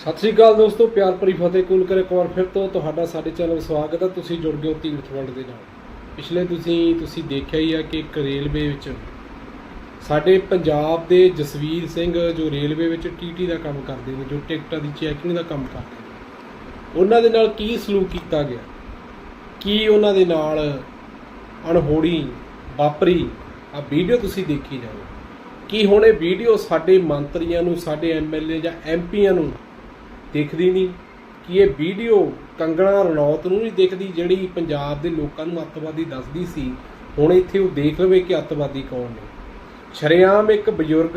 ਸਤਿ ਸ਼੍ਰੀ ਅਕਾਲ ਦੋਸਤੋ, ਪਿਆਰ ਭਰੀ ਫਤਿਹ ਕੂਲ ਕਰ ਇੱਕ ਵਾਰ ਫਿਰ ਤੋਂ ਤੁਹਾਡਾ ਸਾਡੇ ਚੈਨਲ ਸਵਾਗਤ ਹੈ। ਤੁਸੀਂ ਜੁੜ ਗਏ ਹੋ ਤੀਰਥ ਵਰਲਡ ਦੇ ਨਾਲ। ਪਿਛਲੇ ਤੁਸੀਂ ਤੁਸੀਂ ਦੇਖਿਆ ਹੀ ਆ ਕਿ ਇੱਕ ਰੇਲਵੇ ਵਿੱਚ ਸਾਡੇ ਪੰਜਾਬ ਦੇ ਜਸਵੀਰ ਸਿੰਘ ਜੋ ਰੇਲਵੇ ਵਿੱਚ ਟੀਟੀ ਦਾ ਕੰਮ ਕਰਦੇ ਨੇ, ਜੋ ਟਿਕਟਾਂ ਦੀ ਚੈਕਿੰਗ ਦਾ ਕੰਮ ਕਰਦੇ ਨੇ, ਉਹਨਾਂ ਦੇ ਨਾਲ ਕੀ ਸਲੂਕ ਕੀਤਾ ਗਿਆ? ਕੀ ਉਹਨਾਂ ਦੇ ਨਾਲ ਅਣਹੋੜੀ ਵਾਪਰੀ? ਆ ਵੀਡੀਓ ਤੁਸੀਂ ਦੇਖੀ ਜਾਓ। ਕੀ ਹੁਣ ਇਹ ਵੀਡੀਓ ਸਾਡੇ ਮੰਤਰੀਆਂ ਨੂੰ, ਸਾਡੇ ਐਮਐਲਏ ਜਾਂ ਐਮਪੀਆਂ ਨੂੰ ਦੇਖਦੀ ਨਹੀਂ, ਕਿ ਇਹ ਵੀਡੀਓ ਕੰਗਣਾ ਰਣੌਤ ਨੂੰ ਨਹੀਂ ਦੇਖਦੀ, ਜਿਹੜੀ ਪੰਜਾਬ ਦੇ ਲੋਕਾਂ ਨੂੰ ਅੱਤਵਾਦੀ ਦੱਸਦੀ ਸੀ। ਹੁਣ ਇੱਥੇ ਉਹ ਦੇਖ ਲਵੇ ਕਿ ਅੱਤਵਾਦੀ ਕੌਣ ਨੇ। ਸ਼ਰੇਆਮ ਇੱਕ ਬਜ਼ੁਰਗ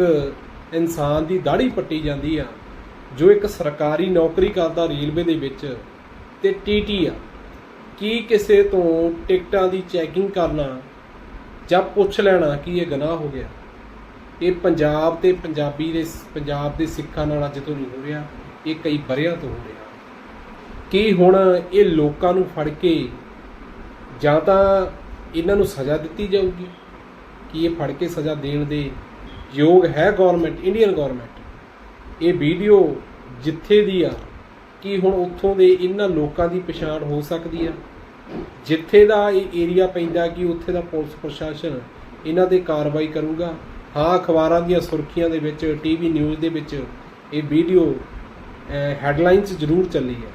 ਇਨਸਾਨ ਦੀ ਦਾੜੀ ਪੱਟੀ ਜਾਂਦੀ ਆ, ਜੋ ਇੱਕ ਸਰਕਾਰੀ ਨੌਕਰੀ ਕਰਦਾ ਰੇਲਵੇ ਦੇ ਵਿੱਚ, ਤੇ ਟੀਟੀ ਆ। ਕੀ ਕਿਸੇ ਤੋਂ ਟਿਕਟਾਂ ਦੀ ਚੈਕਿੰਗ ਕਰਨਾ ਜਾਂ ਪੁੱਛ ਲੈਣਾ ਕਿ ਇਹ ਗਨਾਹ ਹੋ ਗਿਆ? ਇਹ ਪੰਜਾਬ ਤੇ ਪੰਜਾਬੀ ਦੇ ਪੰਜਾਬ ਦੇ ਸਿੱਖਾਂ ਨਾਲ ਅੱਜ ਤੋਂ ਨਹੀਂ ਹੋ ਰਿਹਾ। ਇਹ ਕਈ ਬਰਿਆਂ ਤੋਂ ਹੋ ਰਿਹਾ ਕੀ ਹੁਣ ਇਹ ਲੋਕਾਂ ਨੂੰ ਫੜ ਕੇ ਜਾਂ ਤਾਂ ਇਹਨਾਂ ਨੂੰ ਸਜ਼ਾ ਦਿੱਤੀ ਜਾਊਗੀ ਕਿ ਇਹ ਫੜ ਕੇ ਸਜ਼ਾ ਦੇਣ ਦੇ ਯੋਗ ਹੈ ਗਵਰਨਮੈਂਟ ਇੰਡੀਅਨ ਗਵਰਨਮੈਂਟ ਇਹ ਵੀਡੀਓ ਜਿੱਥੇ ਦੀ ਆ ਕੀ ਹੁਣ ਉੱਥੋਂ ਦੇ ਇਹਨਾਂ ਲੋਕਾਂ ਦੀ ਪਛਾਣ ਹੋ ਸਕਦੀ ਆ। ਜਿੱਥੇ ਦਾ ਇਹ ਏਰੀਆ ਪੈਂਦਾ ਕਿ ਉੱਥੇ ਦਾ ਪੁਲਿਸ ਪ੍ਰਸ਼ਾਸਨ ਇਹਨਾਂ ਤੇ ਕਾਰਵਾਈ ਕਰੂਗਾ। ਹਾਂ, ਅਖਬਾਰਾਂ ਦੀਆਂ ਸੁਰਖੀਆਂ ਦੇ ਵਿੱਚ ਟੀਵੀ ਨਿਊਜ਼ ਦੇ ਵਿੱਚ ਇਹ ਵੀਡੀਓ ਹੈਡਲਾਈਨਸ ਜ਼ਰੂਰ ਚੱਲੀ ਹੈ।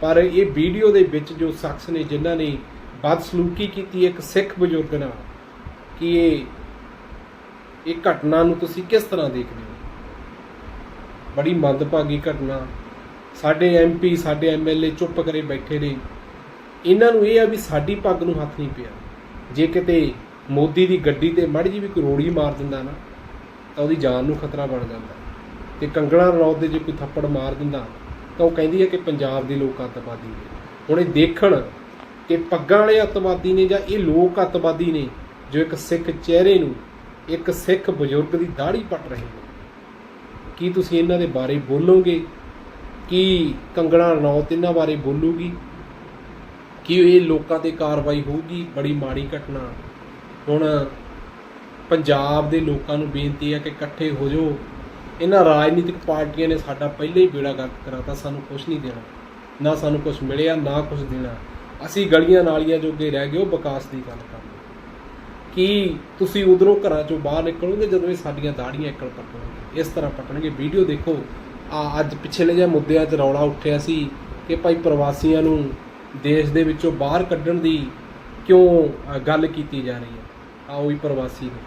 ਪਰ ਇਹ ਵੀਡੀਓ ਦੇ ਵਿੱਚ ਜੋ ਸ਼ਖਸ ਨੇ, ਜਿਨ੍ਹਾਂ ਨੇ ਬਦਸਲੂਕੀ ਕੀਤੀ ਇੱਕ ਸਿੱਖ ਬਜ਼ੁਰਗ ਨਾਲ, ਕਿ ਇਹ ਇਹ ਘਟਨਾ ਨੂੰ ਤੁਸੀਂ ਕਿਸ ਤਰ੍ਹਾਂ ਦੇਖਦੇ ਹੋ? ਬੜੀ ਮੰਦਭਾਗੀ ਘਟਨਾ। ਸਾਡੇ ਐਮਪੀ ਸਾਡੇ ਐਮਐਲਏ ਚੁੱਪ ਕਰੇ ਬੈਠੇ ਨੇ। ਇਹਨਾਂ ਨੂੰ ਇਹ ਆ ਵੀ ਸਾਡੀ ਪੱਗ ਨੂੰ ਹੱਥ ਨਹੀਂ ਪਿਆ। ਜੇ ਕਿਤੇ ਮੋਦੀ ਦੀ ਗੱਡੀ ਤੇ ਮੜ ਜੀ ਵੀ ਕਰੋੜੀ ਮਾਰ ਦਿੰਦਾ ਨਾ, ਤਾਂ ਉਹਦੀ ਜਾਨ ਨੂੰ ਖਤਰਾ ਬਣ ਜਾਂਦਾ। ਤੇ ਕੰਗਣਾ ਰਣੌਤ ਦੇ ਜੇ ਕੋਈ ਥੱਪੜ ਮਾਰ ਦਿੰਦਾ, ਤਾਂ ਉਹ ਕਹਿੰਦੀ ਹੈ ਕਿ ਪੰਜਾਬ ਦੇ ਲੋਕ ਅੱਤਵਾਦੀ ਨੇ। ਹੁਣ ਇਹ ਦੇਖਣ ਕਿ ਪੱਗਾਂ ਵਾਲੇ ਅੱਤਵਾਦੀ ਨੇ ਜਾਂ ਇਹ ਲੋਕ ਅੱਤਵਾਦੀ ਨੇ, ਜੋ ਇੱਕ ਸਿੱਖ ਚਿਹਰੇ ਨੂੰ, ਇੱਕ ਸਿੱਖ ਬਜ਼ੁਰਗ ਦੀ ਦਾੜੀ ਪੱਟ ਰਹੇ ਨੇ। ਕੀ ਤੁਸੀਂ ਇਹਨਾਂ ਦੇ ਬਾਰੇ ਬੋਲੋਗੇ? ਕੀ ਕੰਗਣਾ ਰਣੌਤ ਇਹਨਾਂ ਬਾਰੇ ਬੋਲੂਗੀ? ਕੀ ਇਹ ਲੋਕਾਂ ਤੇ ਕਾਰਵਾਈ ਹੋਊਗੀ? ਬੜੀ ਮਾੜੀ ਘਟਨਾ। ਹੁਣ ਪੰਜਾਬ ਦੇ ਲੋਕਾਂ ਨੂੰ ਬੇਨਤੀ ਹੈ ਕਿ ਇਕੱਠੇ ਹੋ ਜਾਓ। ਇਹਨਾਂ ਰਾਜਨੀਤਿਕ ਪਾਰਟੀਆਂ ਨੇ ਸਾਡਾ ਪਹਿਲੇ ਹੀ ਬੇੜਾ ਗਰਕ ਕਰਾਤਾ, ਸਾਨੂੰ ਕੁਝ ਨਹੀਂ ਦੇਣਾ, ਨਾ ਸਾਨੂੰ ਕੁਝ ਮਿਲਿਆ, ਨਾ ਕੁਝ ਦੇਣਾ। ਅਸੀਂ ਗਲੀਆਂ ਨਾਲੀਆਂ ਜੋਗੇ ਰਹਿ ਗਏ, ਉਹ ਵਿਕਾਸ ਦੀ ਗੱਲ ਕਰਦੇ ਕੀ ਤੁਸੀਂ ਉਧਰੋਂ ਘਰਾਂ ਚੋਂ ਬਾਹਰ ਨਿਕਲੋਗੇ ਜਦੋਂ ਇਹ ਸਾਡੀਆਂ ਦਾੜੀਆਂ ਇੱਕਲ ਪੱਟਣਗੇ ਇਸ ਤਰ੍ਹਾਂ ਪੱਟਣਗੇ ਵੀਡੀਓ ਦੇਖੋ, ਆ ਅੱਜ ਪਿਛਲੇ ਜਿਹੇ ਮੁੱਦਿਆਂ 'ਚ ਰੌਲਾ ਉੱਠਿਆ ਸੀ ਕਿ ਭਾਈ ਪ੍ਰਵਾਸੀਆਂ ਨੂੰ ਦੇਸ਼ ਦੇ ਵਿੱਚੋਂ ਬਾਹਰ ਕੱਢਣ ਦੀ ਕਿਉਂ ਗੱਲ ਕੀਤੀ ਜਾ ਰਹੀ ਹੈ? ਆ ਉਹੀ ਪ੍ਰਵਾਸੀ ਨੇ,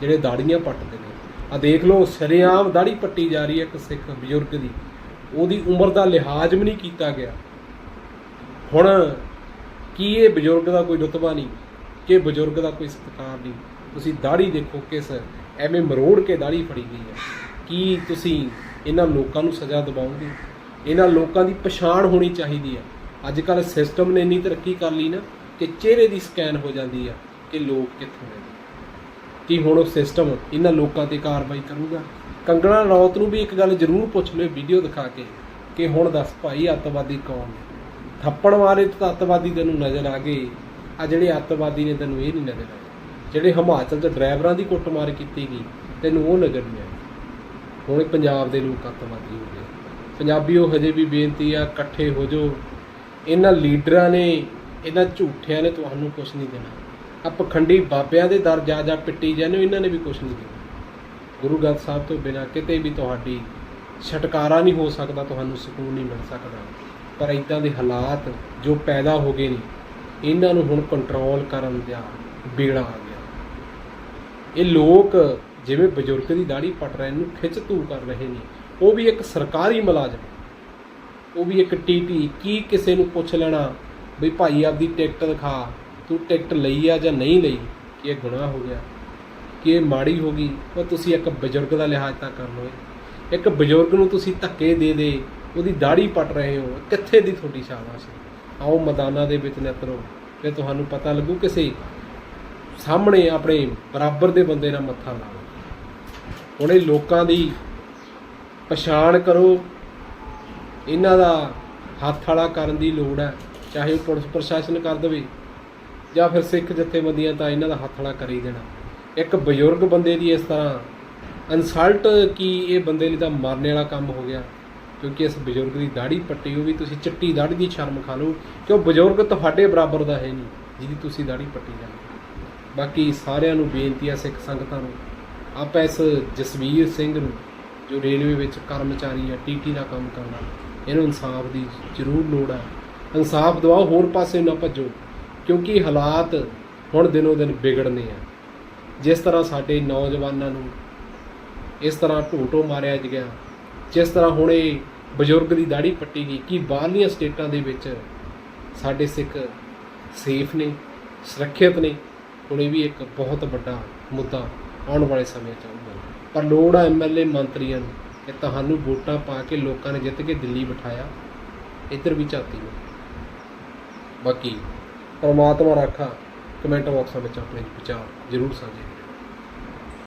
ਜਿਹੜੇ ਦਾੜੀਆਂ ਪੱਟਦੇ ਨੇ। ਆ ਦੇਖ ਲਓ ਸ਼ਰੇਆਮ ਦਾੜੀ ਪੱਟੀ ਜਾ ਰਹੀ ਹੈ ਇੱਕ ਸਿੱਖ ਬਜ਼ੁਰਗ ਦੀ। ਉਹਦੀ ਉਮਰ ਦਾ ਲਿਹਾਜ਼ ਵੀ ਨਹੀਂ ਕੀਤਾ ਗਿਆ। ਹੁਣ ਕੀ ਇਹ ਬਜ਼ੁਰਗ ਦਾ ਕੋਈ ਰੁਤਬਾ ਨਹੀਂ, ਕਿ ਬਜ਼ੁਰਗ ਦਾ ਕੋਈ ਸਤਿਕਾਰ ਨਹੀਂ? ਤੁਸੀਂ ਦਾੜੀ ਦੇਖੋ ਕਿਸ ਐਵੇਂ ਮਰੋੜ ਕੇ ਦਾੜੀ ਫੜੀ ਗਈ ਹੈ। ਕੀ ਤੁਸੀਂ ਇਹਨਾਂ ਲੋਕਾਂ ਨੂੰ ਸਜ਼ਾ ਦਿਵਾਓਗੇ? ਇਹਨਾਂ ਲੋਕਾਂ ਦੀ ਪਛਾਣ ਹੋਣੀ ਚਾਹੀਦੀ ਹੈ। ਅੱਜ ਕੱਲ ਸਿਸਟਮ ਨੇ ਇੰਨੀ ਤਰੱਕੀ ਕਰ ਲਈ ਨਾ, ਕਿ ਚਿਹਰੇ ਦੀ ਸਕੈਨ ਹੋ ਜਾਂਦੀ ਆ ਕਿ ਲੋਕ ਕਿੱਥੋਂ ਨੇ ਕਿ ਹੁਣ ਉਹ ਸਿਸਟਮ ਇਹਨਾਂ ਲੋਕਾਂ ਤੇ ਕਾਰਵਾਈ ਕਰੂਗਾ। ਕੰਗਣਾ ਰੌਤ ਨੂੰ ਵੀ ਇੱਕ ਗੱਲ ਜ਼ਰੂਰ ਪੁੱਛ ਲਿਓ ਵੀਡੀਓ ਦਿਖਾ ਕੇ, ਕਿ ਹੁਣ ਦੱਸ ਭਾਈ ਅੱਤਵਾਦੀ ਕੌਣ ਨੇ? ਥੱਪੜ ਮਾਰੇ ਤਾਂ ਅੱਤਵਾਦੀ ਤੈਨੂੰ ਨਜ਼ਰ ਆ ਗਏ, ਆ ਜਿਹੜੇ ਅੱਤਵਾਦੀ ਨੇ ਤੈਨੂੰ ਇਹ ਨਹੀਂ ਨਜ਼ਰ ਆਏ। ਜਿਹੜੇ ਹਿਮਾਚਲ 'ਚ ਡਰਾਈਵਰਾਂ ਦੀ ਕੁੱਟਮਾਰ ਕੀਤੀ ਗਈ, ਤੈਨੂੰ ਉਹ ਨਜ਼ਰ ਨਹੀਂ ਆਈ। ਹੁਣ ਪੰਜਾਬ ਦੇ ਲੋਕ ਅੱਤਵਾਦੀ ਹੋ ਗਏ। ਪੰਜਾਬੀਓ ਹਜੇ ਵੀ ਬੇਨਤੀ ਆ, ਇਕੱਠੇ ਹੋ ਜਾਓ। ਇਹਨਾਂ ਲੀਡਰਾਂ ਨੇ, ਇਹਨਾਂ ਝੂਠਿਆਂ ਨੇ ਤੁਹਾਨੂੰ ਕੁਝ ਨਹੀਂ ਦੇਣਾ। ਆ ਪਖੰਡੀ ਬਾਬਿਆਂ ਦੇ ਦਰ ਜਾ ਜਾ ਪਿੱਟੀ ਜਾਂਦੇ ਹੋ, ਇਹਨਾਂ ਨੇ ਵੀ ਕੁਝ ਨਹੀਂ ਦੇਣਾ ਗੁਰੂ ਗ੍ਰੰਥ ਸਾਹਿਬ ਤੋਂ ਬਿਨਾਂ ਕਿਤੇ ਵੀ ਤੁਹਾਡੀ ਛਟਕਾਰਾ ਨਹੀਂ ਹੋ ਸਕਦਾ, ਤੁਹਾਨੂੰ ਸਕੂਨ ਨਹੀਂ ਮਿਲ ਸਕਦਾ। ਪਰ ਇਦਾਂ ਦੇ ਹਾਲਾਤ ਜੋ ਪੈਦਾ ਹੋ ਗਏ ਨੇ, ਇਹਨਾਂ ਨੂੰ ਹੁਣ ਕੰਟਰੋਲ ਕਰਨ ਦਾ ਬੇੜਾ ਆ ਗਿਆ। ਇਹ ਲੋਕ ਜਿਵੇਂ ਬਜ਼ੁਰਗ ਦੀ ਦਾੜੀ ਪਟ ਰਹੇ ਨੂੰ, ਖਿੱਚ ਧੂ ਕਰ ਰਹੇ ਨੇ, ਉਹ ਵੀ ਇੱਕ ਸਰਕਾਰੀ ਮੁਲਾਜ਼ਮ। ਉਹ ਵੀ ਇੱਕ ਟੀਟੀ ਕੀ ਕਿਸੇ ਨੂੰ ਪੁੱਛ ਲੈਣਾ ਵੀ ਭਾਈ ਆਪਦੀ ਟਿਕਟ ਦਿਖਾ ਤੂੰ ਟਿਕਟ ਲਈ ਆ ਜਾਂ ਨਹੀਂ ਲਈ, ਕਿ ਇਹ ਗੁਨਾਹ ਹੋ ਗਿਆ, ਕਿ ਇਹ ਮਾੜੀ ਹੋ ਗਈ ਪਰ ਤੁਸੀਂ ਇੱਕ ਬਜ਼ੁਰਗ ਦਾ ਲਿਹਾਜ਼ ਤਾਂ ਕਰ ਲਓ ਇੱਕ ਬਜ਼ੁਰਗ ਨੂੰ ਤੁਸੀਂ ਧੱਕੇ ਦੇ ਦੇ, ਉਹਦੀ ਦਾੜੀ ਪਟ ਰਹੇ ਹੋ, ਕਿੱਥੇ ਦੀ ਤੁਹਾਡੀ ਸ਼ਾਬਾਸ਼ ਆਓ ਮੈਦਾਨਾਂ ਦੇ ਵਿੱਚ ਨਿਤਰੋ, ਫਿਰ ਤੁਹਾਨੂੰ ਪਤਾ ਲੱਗੂ ਕਿਸੇ ਸਾਹਮਣੇ ਆਪਣੇ ਬਰਾਬਰ ਦੇ ਬੰਦੇ ਨਾਲ ਮੱਥਾ ਲਾਓ। ਹੁਣ ਇਹ ਲੋਕਾਂ ਦੀ ਪਛਾਣ ਕਰੋ। ਇਹਨਾਂ ਦਾ ਹੱਥ ਵਾਲਾ ਕਰਨ ਦੀ ਲੋੜ ਹੈ, ਚਾਹੇ ਉਹ ਪੁਲਿਸ ਪ੍ਰਸ਼ਾਸਨ ਕਰ ਦੇਵੇ ਜਾਂ ਫਿਰ ਸਿੱਖ ਜਥੇਬੰਦੀਆਂ ਤਾਂ ਇਹਨਾਂ ਦਾ ਹੱਥ ਕਰ ਹੀ ਦੇਣਾ। ਇੱਕ ਬਜ਼ੁਰਗ ਬੰਦੇ ਦੀ ਇਸ ਤਰ੍ਹਾਂ ਇਨਸਲਟ ਕੀ ਇਹ ਬੰਦੇ ਲਈ ਤਾਂ ਮਰਨੇ ਵਾਲਾ ਕੰਮ ਹੋ ਗਿਆ, ਕਿਉਂਕਿ ਇਸ ਬਜ਼ੁਰਗ ਦੀ ਦਾੜੀ ਪੱਟੀ ਉਹ ਵੀ ਤੁਸੀਂ ਚਿੱਟੀ ਦਾੜੀ ਦੀ ਸ਼ਰਮ ਖਾ ਲਓ ਕਿ ਉਹ ਬਜ਼ੁਰਗ ਤੁਹਾਡੇ ਬਰਾਬਰ ਦਾ ਹੈ ਨਹੀਂ, ਜਿਹਦੀ ਤੁਸੀਂ ਦਾੜੀ ਪੱਟੀ ਜਾਂਦੇ ਬਾਕੀ ਸਾਰਿਆਂ ਨੂੰ ਬੇਨਤੀ ਆ ਸਿੱਖ ਸੰਗਤਾਂ ਨੂੰ, ਆਪਾਂ ਇਸ ਜਸਵੀਰ ਸਿੰਘ ਨੂੰ, ਜੋ ਰੇਲਵੇ ਵਿੱਚ ਕਰਮਚਾਰੀ ਆ ਟੀਟੀ ਦਾ ਕੰਮ ਕਰਨਾ ਇਹਨੂੰ ਇਨਸਾਫ ਦੀ ਜ਼ਰੂਰ ਲੋੜ ਹੈ ਇਨਸਾਫ ਦਿਵਾਓ, ਹੋਰ ਪਾਸੇ ਨਾ ਭੱਜੋ। ਕਿਉਂਕਿ ਹਾਲਾਤ ਹੁਣ ਦਿਨੋ ਦਿਨ ਵਿਗੜਨੇ ਆ। ਜਿਸ ਤਰ੍ਹਾਂ ਸਾਡੇ ਨੌਜਵਾਨਾਂ ਨੂੰ ਇਸ ਤਰ੍ਹਾਂ ਢੋਟੋ ਮਾਰਿਆ ਗਿਆ, ਜਿਸ ਤਰ੍ਹਾਂ ਹੁਣ ਇਹ ਬਜ਼ੁਰਗ ਦੀ ਦਾੜੀ ਪੱਟੀ ਗਈ ਕਿ ਬਾਹਰਲੀਆਂ ਸਟੇਟਾਂ ਦੇ ਵਿੱਚ ਸਾਡੇ ਸਿੱਖ ਸੇਫ ਨੇ, ਸੁਰੱਖਿਅਤ ਨੇ, ਹੁਣ ਇਹ ਵੀ ਇੱਕ ਬਹੁਤ ਵੱਡਾ ਮੁੱਦਾ ਆਉਣ ਵਾਲੇ ਸਮੇਂ 'ਚ ਆਊਗਾ। ਪਰ ਲੋੜ ਆ ਐਮਐਲਏ ਮੰਤਰੀਆਂ ਨੂੰ ਕਿ ਤੁਹਾਨੂੰ ਵੋਟਾਂ ਪਾ ਕੇ ਲੋਕਾਂ ਨੇ ਜਿੱਤ ਕੇ ਦਿੱਲੀ ਬਿਠਾਇਆ, ਇੱਧਰ ਵੀ ਝਾਤੀ ਨੂੰ ਬਾਕੀ ਪਰਮਾਤਮਾ ਰਾਖਾ ਕਮੈਂਟ ਬਾਕਸਾਂ ਵਿੱਚ ਆਪਣੇ ਵਿਚਾਰ ਜ਼ਰੂਰ ਸਾਂਝੇ